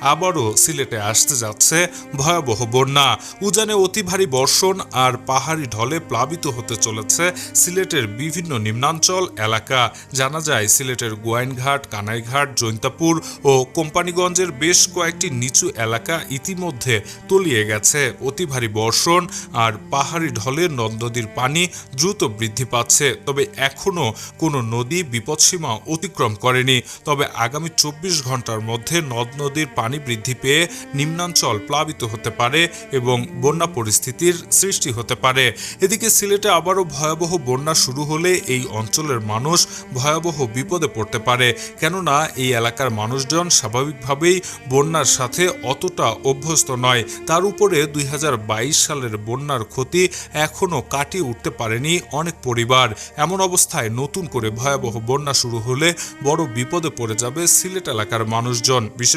আবারও সিলেটে আসতে যাচ্ছে ভয়াবহ বন্যা। উজানে অতি ভারী বর্ষণ আর পাহাড়ি ঢলে প্লাবিত হতে চলেছে সিলেটের বিভিন্ন নিম্নাঞ্চল এলাকা। জানা যায়, সিলেটের গোয়াইনঘাট, কানাইঘাট, জৈন্তাপুর ও কোম্পানিগঞ্জের বেশ কয়েকটি নিচু এলাকা ইতিমধ্যে তলিয়ে গেছে। অতি ভারী বর্ষণ আর পাহাড়ি ঢলে নদ নদীর পানি দ্রুত বৃদ্ধি পাচ্ছে। তবে এখনও কোনো নদী বিপদসীমা অতিক্রম করেনি। তবে আগামী চব্বিশ ঘণ্টার মধ্যে নদ নদীর পানি বৃদ্ধি পেয়ে নিম্নাঞ্চল প্লাবিত হতে পারে এবং বন্যা পরিস্থিতির সৃষ্টি হতে পারে। এদিকে সিলেটে আবারও ভয়াবহ বন্যা শুরু হলে এই অঞ্চলের মানুষ ভয়াবহ বিপদে পড়তে পারে। কেননা এই এলাকার মানুষজন স্বাভাবিকভাবেই বন্যার সাথে অতটা অভ্যস্ত নয়। তার উপরে দুই হাজার বাইশ সালের বন্যার ক্ষতি এখনও কাটিয়ে উঠতে পারেনি অনেক পরিবার। এমন অবস্থায় নতুন করে ভয়াবহ বন্যা শুরু হলে বড় বিপদে পড়ে যাবে সিলেট এলাকার মানুষজন। বিশেষ